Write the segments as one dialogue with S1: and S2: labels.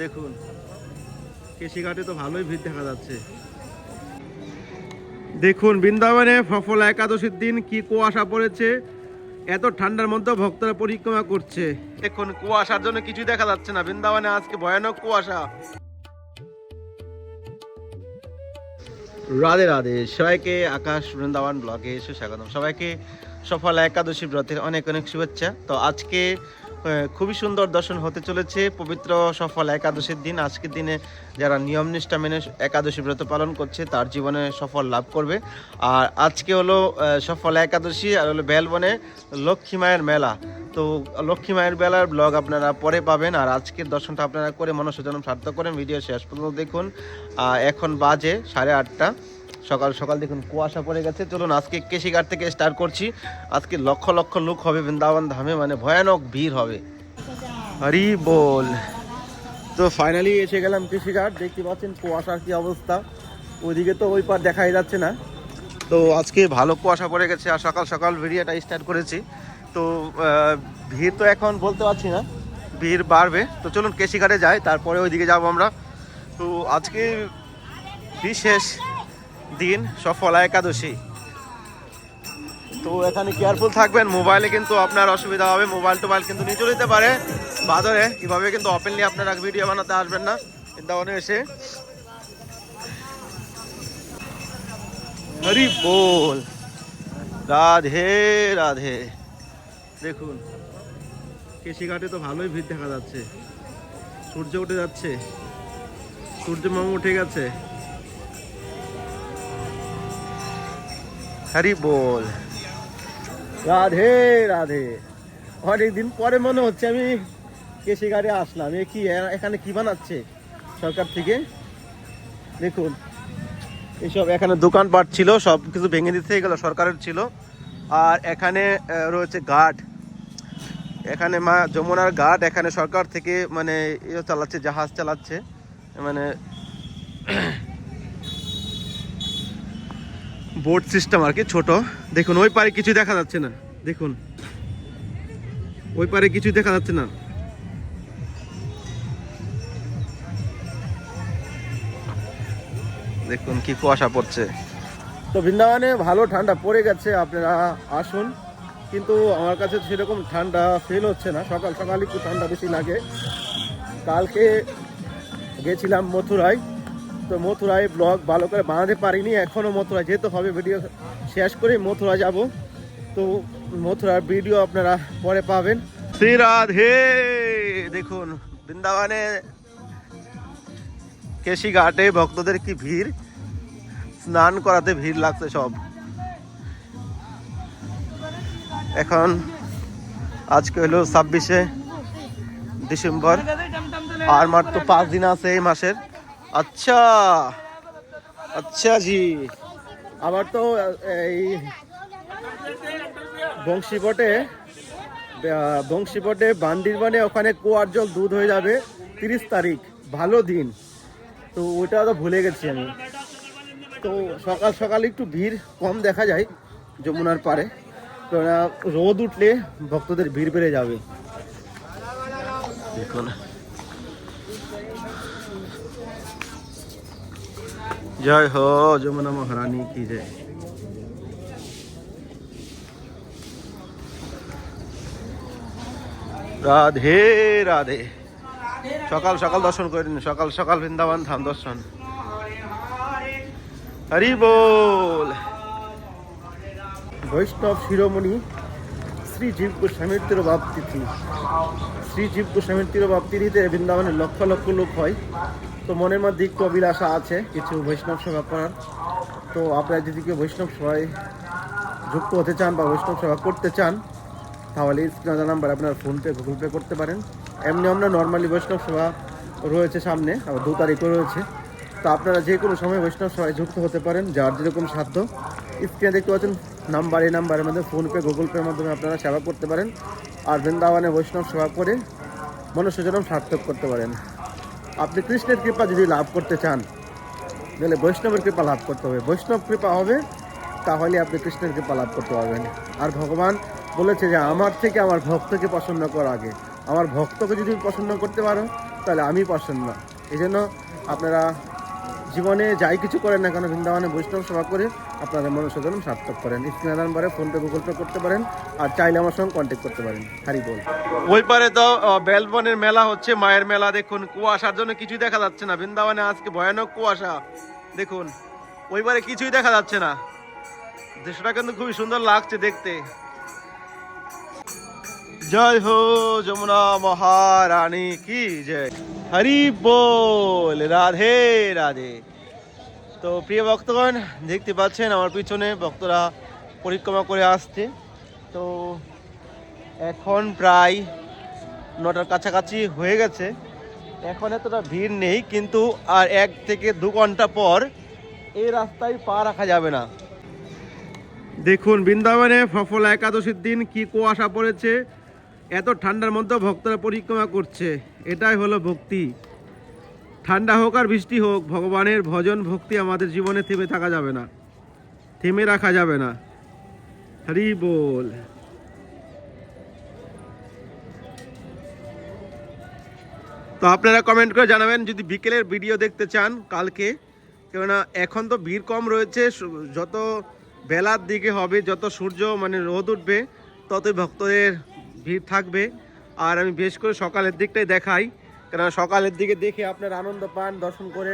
S1: দেখুন, কেশিঘাটে তো ভালোই ভিড় দেখা যাচ্ছে। দেখুন, বৃন্দাবনে সফলা একাদশীর দিন কি কুয়াশা পড়েছে, এত ঠান্ডার মধ্যে ভক্তরা পরিক্রমা করছে। দেখুন, কুয়াশার জন্য কিছুই দেখা যাচ্ছে না, বৃন্দাবনে আজকে ভয়ানক কুয়াশা। রাধে রাধে, সবাইকে আকাশ বৃন্দাবন ব্লগে এসে স্বাগতম। সবাইকে সফল একাদশী ব্রতের অনেক অনেক শুভেচ্ছা। তো আজকে খুবই সুন্দর দর্শন হতে চলেছে। পবিত্র সফল একাদশীর দিন। আজকের দিনে যারা নিয়ম নিষ্ঠা মেনে একাদশী ব্রত পালন করছে, তার জীবনে সফল লাভ করবে। আর আজকে হলো সফল একাদশী আর হলো বেলবনে লক্ষ্মী মায়ের মেলা। তো লক্ষ্মী মায়ের বেলার ব্লগ আপনারা পরে পাবেন। আর আজকের দর্শনটা আপনারা করে মনসজনম সার্থক করেন। ভিডিও শেষ পর্যন্ত দেখুন। এখন বাজে সাড়ে আটটা। সকাল সকাল দেখুন কুয়াশা পড়ে গেছে। চলুন, আজকে কেশিঘাট থেকে স্টার্ট করছি। আজকে লক্ষ লক্ষ লোক হবে বৃন্দাবন ধামে মানে ভয়ানক ভিড় হবে। হরি বল। তো ফাইনালি এসে গেলাম কৃষিঘাট দেখতে পাচ্ছেন কুয়াশার কি অবস্থা। ওইদিকে তো ওই পার দেখাই যাচ্ছে না। তো আজকে ভালো কুয়াশা পড়ে গেছে আর সকাল সকাল ভিডিওটা স্টার্ট করেছি। তো ভিড় তো এখন বলতে পারছি না, ভিড় বাড়বে। তো চলুন কেশিঘাটে যাই, তারপরে ওইদিকে যাব আমরা। তো আজকে বিশেষ দিন, সফলা একাদশী। তো এখানে কেয়ারফুল থাকবেন মোবাইলে কিন্তু আপনার অসুবিধা হবে মোবাইল টোবাইল কিন্তু নিয়ে চলে পারে। বাদরে কীভাবে কিন্তু ওপেনলি আপনারা ভিডিও বানাতে আসবেন না বৃন্দাবনে এসে। হরি বল। রাধে রাধে। দেখুন কেশিঘাটে তো ভালোই ভিড় দেখা যাচ্ছে। সূর্য উঠে যাচ্ছে। সূর্য মামু উঠে গেছে। হরি বল। রাধে রাধে। অনেকদিন পরে মনে হচ্ছে আমি কেসি গাড়ি আসলাম। এ কি এখানে কি বানাচ্ছে সরকার থেকে? দেখুন, এসব এখানে দোকানপাট ছিল, সব কিছু ভেঙে দিতে গেল, সরকারের ছিল। আর এখানে রয়েছে ঘাট। এখানে মা যমুনার ঘাট, এখানে সরকার থেকে মানে ইয়ে চালাচ্ছে, জাহাজ চালাচ্ছে। মানে বোট সিস্টেম আর কি, ছোট। দেখুন, ওই পারে কিছু দেখা যাচ্ছে না। দেখুন। ওই পারে কিছু দেখা যাচ্ছে না। দেখুন কি কুয়াশা পড়ছে। তো বৃন্দাবনে ভালো ঠান্ডা পড়ে গেছে, আপনারা আসুন। কিন্তু আমার কাছে সেরকম ঠান্ডা ফিল হচ্ছে না। সকাল সকাল একটু ঠান্ডা বেশি লাগে। কালকে গেছিলাম মথুরায়। তো মথুরায় ব্লগ ভালো করে বানাতে পারিনি এখনও মথুরা যেতে হবে ভিডিও শেষ করে মথুরা যাব। তো মথুরার ভিডিও আপনারা পরে পাবেন। শ্রী রাধে, দেখুন, বৃন্দাবনে কেশি ঘাটে ভক্তদের কি ভিড়? স্নান করাতে ভিড় লাগছে সব। এখন আজকে হলো ছাব্বিশে ডিসেম্বর, আর মাত্র পাঁচ দিন আছে এই মাসের। আচ্ছা। আচ্ছা জি। আবার তো, এই বংশীপটে বংশীপটে বান্দিরবানে ওখানে কুয়ার জল দুধ হয়ে যাবে। তিরিশ তারিখ, ভালো দিন। তো ওটা তো ভুলে গেছি আমি। তো সকাল সকাল একটু ভিড় কম দেখা যায় যমুনার পারে তো রোদ উঠলে ভক্তদের ভিড় বেড়ে যাবে। দেখুন। জয় হো, যমুনা মহারানী, কি জয়। রাধে রাধে। সকাল সকাল দর্শন করে নিন, সকাল সকাল বৃন্দাবন ধাম দর্শন। হরি বল। বৈষ্ণব শিরোমণি, শ্রী জীব গোস্বামীর তিরোভাব তিথি। শ্রী জীব গোস্বামীর তিরোভাব তিথিতে বৃন্দাবনে লক্ষ লক্ষ লোক হয়। তো মনের মধ্যে একটু অভিলাষা আছে, কিছু বৈষ্ণব সেবা করার। তো আপনারা যদি কেউ বৈষ্ণব সভায় যুক্ত হতে চান বা বৈষ্ণব সেবা করতে চান, তাহলে স্ক্রিনে নাম্বার আপনার ফোনপে গুগল পে করতে পারেন। এমনি আমরা নর্মালি বৈষ্ণব সেবা রয়েছে সামনে, আবার দু তারিখও রয়েছে। তো আপনারা যে কোনো সময় বৈষ্ণব সেবায় যুক্ত হতে পারেন, যার যেরকম সাধ্য। স্ক্রিনে দেখতে পাচ্ছেন নাম্বার, এই নাম্বারের মধ্যে ফোনপে গুগল পের মাধ্যমে আপনারা সেবা করতে পারেন। আর বৃন্দাবনে বৈষ্ণব সেবা করে মনুষ্যজনম সার্থক করতে পারেন। আপনি কৃষ্ণের কৃপা যদি লাভ করতে চান, তাহলে বৈষ্ণবের কৃপা লাভ করতে হবে। বৈষ্ণব কৃপা হবে, তাহলে আপনি কৃষ্ণের কৃপা লাভ করতে পারবেন। আর ভগবান বলেছে যে, আমার থেকে আমার ভক্তকে পছন্দ করা আগে। আমার ভক্তকে যদি পছন্দ করতে পারো, তাহলে আমি পছন্দ এই জন্য আপনারা জীবনে যাই কিছু করেন না কেন, বৃন্দাবনে বৈষ্ণব সেবা করে আপনাদের মনুষ্যজন সার্থক করেন। স্ক্রিনে নাম্বারে ফোনপে গুগল পে করতে পারেন, আর চাইলে আমার সঙ্গে কন্ট্যাক্ট করতে পারেন। হারি বল। ওই পারে তো বেলবনের মেলা হচ্ছে, মায়ের মেলা, দেখুন, কুয়াশার জন্য কিছুই দেখা যাচ্ছে না। বৃন্দাবনে আজকে ভয়ানক কুয়াশা, দেখুন ওইবারে কিছুই দেখা যাচ্ছে না। দৃশ্যটা কিন্তু খুবই সুন্দর লাগছে দেখতে। জয় হো যমুনা মহারানী, কি জয়। হরি বল, রাধে রাধে। তো প্রিয় ভক্তগণ, দেখতে পাচ্ছেন আমার পিছনে ভক্তরা পরিক্রমা করে আসছে। তো এখন প্রায় নটার কাছাকাছি হয়ে গেছে। এখন এতটা ভিড় নেই, কিন্তু আর এক থেকে দু ঘণ্টা পর এই রাস্তায় পা রাখা যাবে না। দেখুন, বৃন্দাবনে সফল একাদশীর দিন কি কুয়াশা পড়েছে। এত ঠান্ডার মধ্যে ভক্তরা পরিক্রমা করছে। এটাই হলো ভক্তি। ঠান্ডা হোক আর বৃষ্টি হোক, ভগবানের ভজন ভক্তি আমাদের জীবনে থেমে থাকা যাবে না। থেমে রাখা যাবে না। হরি বল। তো আপনারা কমেন্ট করে জানাবেন, যদি বিকেলের ভিডিও দেখতে চান কালকে, কেননা এখন তো ভিড় কম রয়েছে, যত বেলার দিকে হবে, যত সূর্য মানে রোদ উঠবে, ততই ভক্তদের ভিড় থাকবে। আর আমি বেশ করে সকালের দিকটাই দেখাই। কেননা সকালের দিকে দেখে আপনারা আনন্দ পান, দর্শন করে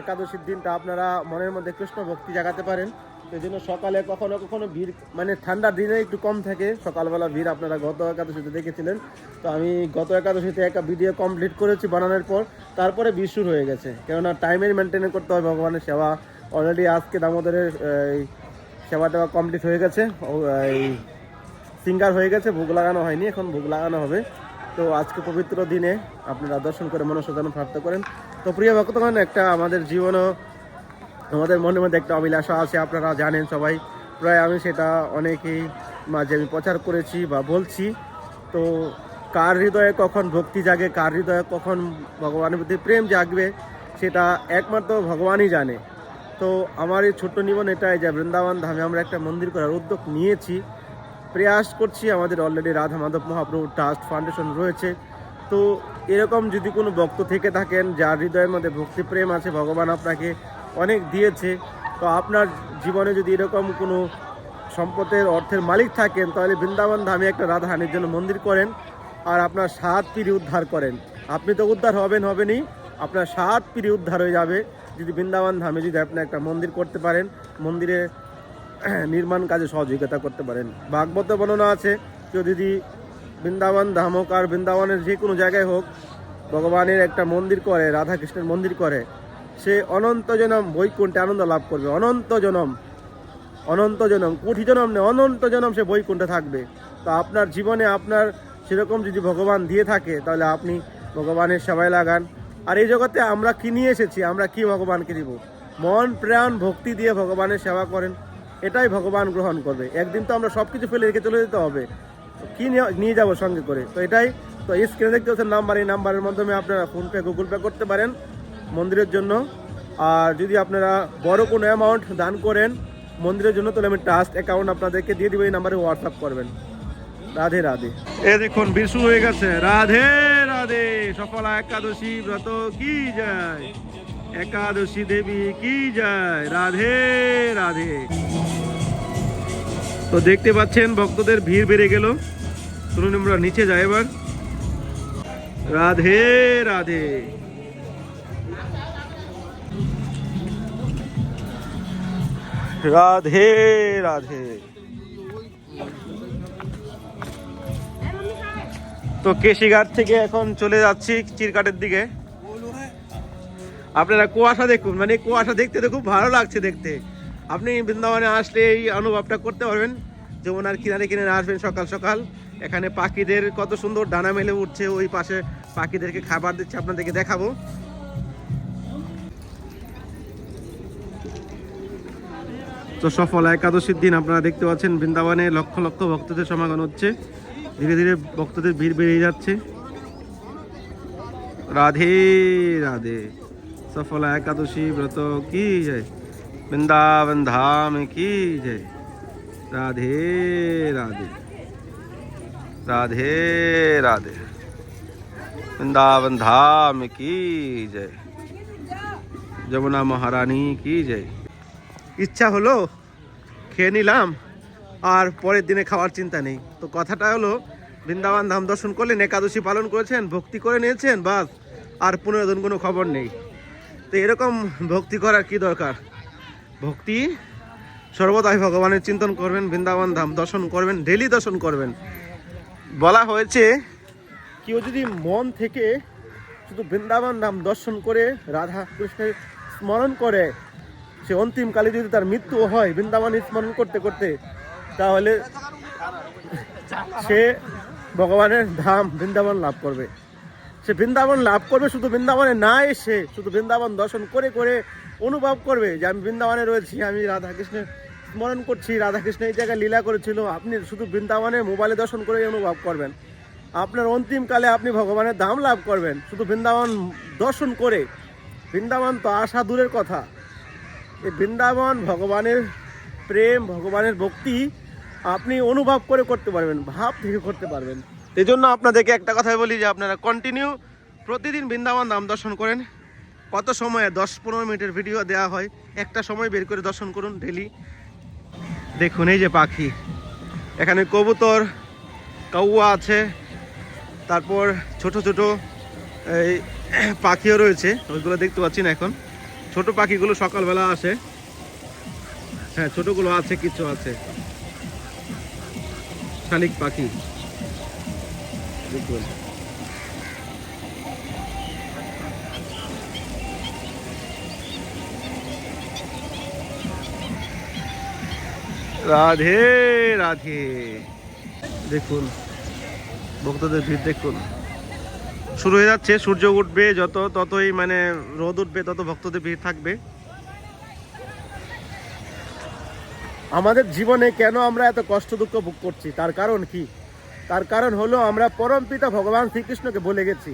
S1: একাদশীর দিনটা আপনারা মনের মধ্যে কৃষ্ণ ভক্তি জাগাতে পারেন। সেই জন্য সকালে কখনো কখনো ভিড় মানে ঠান্ডার দিনে একটু কম থাকে। সকালবেলা ভিড় আপনারা গত একাদশীতে দেখেছিলেন। তো আমি গত একাদশীতে একটা ভিডিও কমপ্লিট করেছি বানানোর পর, তারপরে ভিড় শুরু হয়ে গেছে। কেননা টাইমের মেনটেন করতে হয় ভগবানের সেবা। অলরেডি আজকে দামোদরের সেবা টেবা কমপ্লিট হয়ে গেছে। এই সিঙ্গার হয়ে গেছে, ভোগ লাগানো হয়নি, এখন ভোগ লাগানো হবে। তো আজকে পবিত্র দিনে আপনারা দর্শন করে মনস্বজন প্রাপ্ত করেন। তো প্রিয় ভক্তগণ, একটা আমাদের জীবনও, আমাদের মনের মধ্যে একটা অভিলাষা আছে, আপনারা জানেন সবাই। প্রায় আমি সেটা অনেকেই মাঝে আমি প্রচার করেছি বা বলছি। তো কার হৃদয়ে কখন ভক্তি জাগে, কার হৃদয়ে কখন ভগবানের প্রতি প্রেম জাগবে, সেটা একমাত্র ভগবানই জানে। তো আমার এই ছোট্ট নিবন এটাই যে বৃন্দাবন ধামে আমরা একটা মন্দির করার উদ্যোগ নিয়েছি। প্রয়াস করছি, আমাদের already Radha Madhav Mahaprabhu trust foundation রয়েছে। তো এরকম যদি কোনো ভক্ত থেকে থাকেন, যার হৃদয়ের মধ্যে ভক্তি প্রেম আছে, ভগবান আপনাকে অনেক দিয়েছে। তো আপনার জীবনে যদি এরকম কোনো সম্পদের অর্থের মালিক থাকেন, তাহলে বৃন্দাবন ধামে একটা রাধাহানির জন্য মন্দির করেন আর আপনার সাত পিড়ি উদ্ধার করেন। আপনি তো উদ্ধার হবেন, হবেনই। আপনার সাত পিড়ি উদ্ধার হয়ে যাবে। যদি বৃন্দাবন ধামে যদি আপনি একটা মন্দির করতে পারেন, মন্দিরে নির্মাণ কাজে সহযোগিতা করতে পারেন। ভাগবত বর্ণনা আছে যদি বৃন্দাবন ধাম হোক আর বৃন্দাবনের যে কোনো জায়গায় হোক, ভগবানের একটা মন্দির করে রাধা কৃষ্ণের মন্দির করে, সে অনন্ত জনম বৈকুণ্ঠে আনন্দ লাভ করবে। অনন্ত জনম অনন্ত জনম, কোটি জনম নেই অনন্ত জনম সে বৈকুণ্ঠে থাকবে। তো আপনার জীবনে আপনার সেরকম যদি ভগবান দিয়ে থাকে, তাহলে আপনি ভগবানের সেবায় লাগান। আর এই জগতে আমরা কি নিয়ে এসেছি, আমরা কি ভগবানকে দিব? মন, প্রাণ, ভক্তি দিয়ে ভগবানের সেবা করেন। এটাই ভগবান গ্রহণ করবে। একদিন তো আমরা সব কিছু ফেলে রেখে চলে যেতে হবে। কি নিয়ে- যাব সঙ্গে করে? তো এটাই, তো এই স্ক্রিনে দেখতে পাচ্ছেন নাম্বার এই নাম্বারের মাধ্যমে আপনারা ফোনপে গুগল পে করতে পারেন মন্দিরের জন্য। আর যদি আপনারা বড় কোনো অ্যামাউন্ট দান করেন মন্দিরের জন্য, তাহলে আমি ট্রাস্ট অ্যাকাউন্ট আপনাদেরকে দিয়ে দিব, এই নাম্বারে হোয়াটসঅ্যাপ করবেন। রাধে রাধে। এ দেখুন বীর শুরু হয়ে গেছে। রাধে রাধে। সফলা একাদশী ব্রত কি যায়? একাদশী দেবী কি যায়? রাধে রাধে। তো দেখতে পাচ্ছেন ভক্তদের ভিড় বেড়ে গেল। চলুন আমরা নিচে যাই এবার। রাধে রাধে। রাধে রাধে। তো কেশিঘাট থেকে এখন চলে যাচ্ছি চিরকাটের দিকে। আপনারা কুয়াশা দেখুন মানে কুয়াশা দেখতে তো খুব ভালো লাগছে দেখতে। আপনি বৃন্দাবনে আসলে এই অনুভবটা করতে পারবেন যমুনার কিনারে কিনারে আসবেন সকাল সকাল। এখানে পাখিদের কত সুন্দর ডানা মেলে উঠছে, ওই পাশে পাখিদেরকে খাবার দিচ্ছে, আপনাদেরকে দেখাবো। তো সফল একাদশীর দিন আপনারা দেখতে পাচ্ছেন, বৃন্দাবনে লক্ষ লক্ষ ভক্তদের সমাগম হচ্ছে। ধীরে ধীরে ভক্তদের ভিড় বেড়ে যাচ্ছে। রাধে রাধে। সফল একাদশী ব্রত, কি জয়। বৃন্দাবন ধাম কি জয় রাধে রাধে রাধে রাধে वृंदावन धाम की जय যমুনা মহারানী কি জয় ইচ্ছা হলো খেয়ে নিলাম আর পরের দিনে খাওয়ার চিন্তা নেই তো কথাটা হলো বৃন্দাবন ধাম দর্শন করলেন একাদশী পালন করেছেন ভক্তি করে নিয়েছেন বাস আর পনেরো দিন কোনো খবর নেই তো এরকম ভক্তি করার কি দরকার ভক্তি। সর্বদাই ভগবানের চিন্তন করবেন, বৃন্দাবন ধাম দর্শন করবেন ডেলি দর্শন করবেন। বলা হয়েছে, কেউ যদি মন থেকে শুধু বৃন্দাবন ধাম দর্শন করে রাধা কৃষ্ণের স্মরণ করে, সে অন্তিমকালে যদি তার মৃত্যু হয় বৃন্দাবন স্মরণ করতে করতে, তাহলে সে ভগবানের ধাম বৃন্দাবন লাভ করবে। সে বৃন্দাবন লাভ করবে, শুধু বৃন্দাবনে না এসে, শুধু বৃন্দাবন দর্শন করে করে অনুভব করবে যে আমি বৃন্দাবনে রয়েছি, আমি রাধাকৃষ্ণের স্মরণ করছি, রাধাকৃষ্ণ এই জায়গায় লীলা করেছিল, আপনি শুধু বৃন্দাবনে মোবাইলে দর্শন করে অনুভব করবেন। আপনার অন্তিমকালে আপনি ভগবানের দাম লাভ করবেন, শুধু বৃন্দাবন দর্শন করে। বৃন্দাবন তো আশা দূরের কথা। এই বৃন্দাবন ভগবানের প্রেম, ভগবানের ভক্তি আপনি অনুভব করে করতে পারবেন, ভাব থেকে করতে পারবেন। এই জন্য আপনাদেরকে একটা কথাই বলি যে আপনারা কন্টিনিউ প্রতিদিন বৃন্দাবন ধাম দর্শন করেন। কত সময়ে? দশ পনেরো মিনিটের ভিডিও দেওয়া হয়। একটা সময় বের করে দর্শন করুন ডেলি দেখুন, এই যে পাখি। এখানে কবুতর, কাউয়া আছে। তারপর ছোট ছোট, এই পাখিও রয়েছে। ওইগুলো দেখতে পাচ্ছি না এখন। ছোট পাখিগুলো সকালবেলা আসে। হ্যাঁ ছোটগুলো আছে, কিছু আছে। শালিক পাখি। রাধে রাধে। দেখুন, ভক্তদের ভিড় দেখুন। শুরু হয়ে যাচ্ছে, সূর্য উঠবে, যত, ততই মানে রোদ উঠবে, তত ভক্তদের ভিড় থাকবে। আমাদের জীবনে কেন আমরা এত কষ্ট দুঃখ ভোগ করছি? তার কারণ কি? তার কারণ হলো আমরা পরম পিতা ভগবান শ্রীকৃষ্ণকে ভুলে গেছি।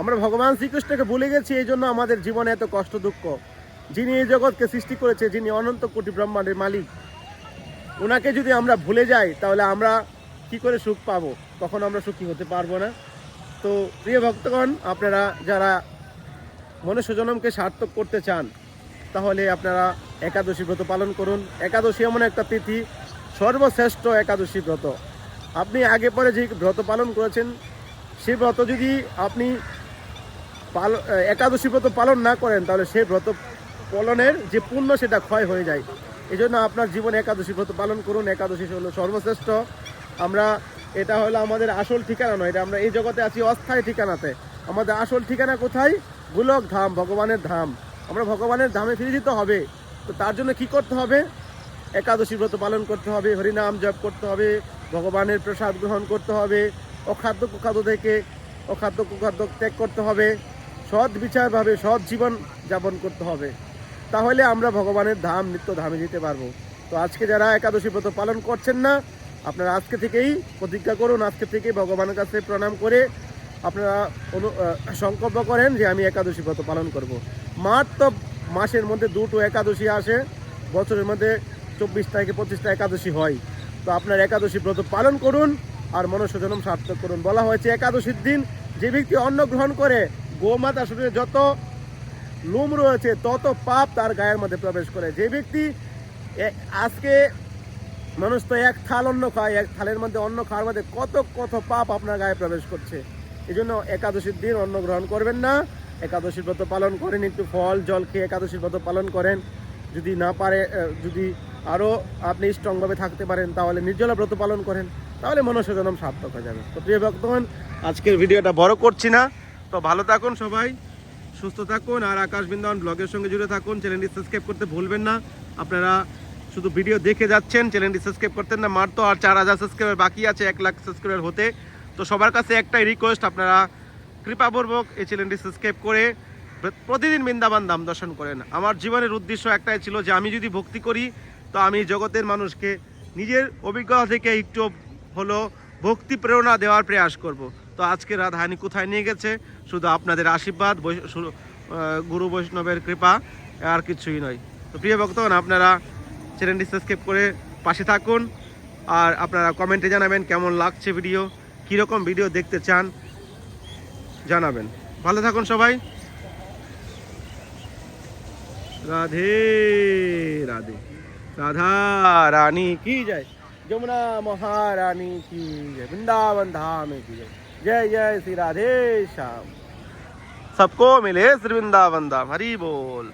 S1: আমরা ভগবান শ্রীকৃষ্ণকে ভুলে গেছি, এই জন্য আমাদের জীবনে এত কষ্ট, দুঃখ। যিনি এই জগৎকে সৃষ্টি করেছে, যিনি অনন্ত কোটি ব্রহ্মাণ্ডের মালিক ওনাকে যদি আমরা ভুলে যাই, তাহলে আমরা কি করে সুখ পাবো? তখন আমরা সুখী হতে পারব না। তো প্রিয় ভক্তগণ, আপনারা যারা মনুষ্য জনমকে সার্থক করতে চান, তাহলে আপনারা একাদশী ব্রত পালন করুন। একাদশী এমন একটা তিথি, সর্বশ্রেষ্ঠ একাদশী ব্রত। আপনি আগে পরে যে ব্রত পালন করেছেন সেই ব্রত যদি আপনি পাল একাদশী ব্রত পালন না করেন, তাহলে সেই ব্রত পালনের যে পুণ্য, সেটা ক্ষয় হয়ে যায়। এই জন্য আপনার জীবনে একাদশী ব্রত পালন করুন। একাদশী হলো সর্বশ্রেষ্ঠ। আমরা, এটা হলো আমাদের আসল ঠিকানা নয়, এটা আমরা এই জগতে আছি অস্থায়ী ঠিকানাতে। আমাদের আসল ঠিকানা কোথায়? গোলক ধাম, ভগবানের ধাম। আমরা ভগবানের ধামে ফিরে যেতে হবে। তো তার জন্য কি করতে হবে? একাদশী ব্রত পালন করতে হবে, হরিনাম জপ করতে হবে ভগবানের প্রসাদ গ্রহণ করতে হবে, অখাদ্য কুখাদ্য থেকে অখাদ্য কুখাদ্য ত্যাগ করতে হবে, সৎ বিচারভাবে সৎ জীবন যাপন করতে হবে। তাহলে আমরা ভগবানের ধাম, নিত্য ধামে যেতে পারব। তো আজকে যারা একাদশী ব্রত পালন করছেন না, আপনারা আজকে থেকেই প্রতিজ্ঞা করুন, আজকে থেকে ভগবানের কাছে প্রণাম করে আপনারা অনু- সংকল্প করেন যে আমি একাদশী ব্রত পালন করব। মাত্র মাসের মধ্যে দুটো একাদশী আসে, বছরের মধ্যে চব্বিশ তারিখে পঁচিশটা একাদশী হয়। তো আপনার একাদশী ব্রত পালন করুন আর মনুষ্য জন্ম সার্থক করুন। বলা হয়েছে, একাদশীর দিন যে ব্যক্তি অন্ন গ্রহণ করে, গোমাতা শরীরে যত লোম রয়েছে, তত পাপ তার গায়ের মধ্যে প্রবেশ করে। যে ব্যক্তি আজকে মানুষ তো এক থাল অন্ন খায়, এক থালের মধ্যে অন্ন খাওয়ার মধ্যে কত কত পাপ আপনার গায়ে প্রবেশ করছে। এই জন্য একাদশীর দিন অন্ন গ্রহণ করবেন না। একাদশীর ব্রত পালন করেন, একটু ফল, জল খেয়ে একাদশীর ব্রত পালন করেন। যদি না পারে যদি আরও আপনি স্ট্রংভাবে থাকতে পারেন, তাহলে নির্জলা ব্রত পালন করেন, তাহলে মনুষ্য জন্ম সার্থক হয়ে যাবে। তো প্রিয় ভক্তগণ, আজকের ভিডিওটা বড় করছি না। তো ভালো থাকুন সবাই, সুস্থ থাকুন, আর আকাশ বৃন্দাবন ব্লগের সঙ্গে জুড়ে থাকুন। চ্যানেলটি সাবস্ক্রাইব করতে ভুলবেন না। আপনারা শুধু ভিডিও দেখে যাচ্ছেন, চ্যানেলটি সাবস্ক্রাইব করতেন না মার তো আর চার হাজার সাবস্ক্রাইবার বাকি আছে, এক লাখ সাবস্ক্রাইবার হতে। তো সবার কাছে একটাই রিকোয়েস্ট আপনারা কৃপাপূর্বক এই চ্যানেলটি সাবস্ক্রাইব করে প্রতিদিন বৃন্দাবন দাম দর্শন করেন। আমার জীবনের উদ্দেশ্য একটাই ছিল যে আমি যদি ভক্তি করি তো আমি জগতের মানুষকে নিজের অভিজ্ঞতা থেকে একটু হলো ভক্তি প্রেরণা দেওয়ার প্রয়াস করব। তো আজকে রাধাহানি কোথায় নিয়ে গেছে? শুধু আপনাদের আশীর্বাদ গুরু বৈষ্ণবের কৃপা, আর কিছুই নয়। তো প্রিয় ভক্তগণ, আপনারা চ্যানেলটি সাবস্ক্রাইব করে পাশে থাকুন, আর আপনারা কমেন্টে জানাবেন কেমন লাগছে ভিডিও, কীরকম ভিডিও দেখতে চান, জানাবেন। ভালো থাকুন সবাই। রাধে রাধে। राधा रानी की जय। जमुना महारानी की जय। वृंदावन धाम की जय। जय जय श्री राधे श्याम। सबको मिले श्री वृंदावन धाम। हरी बोल।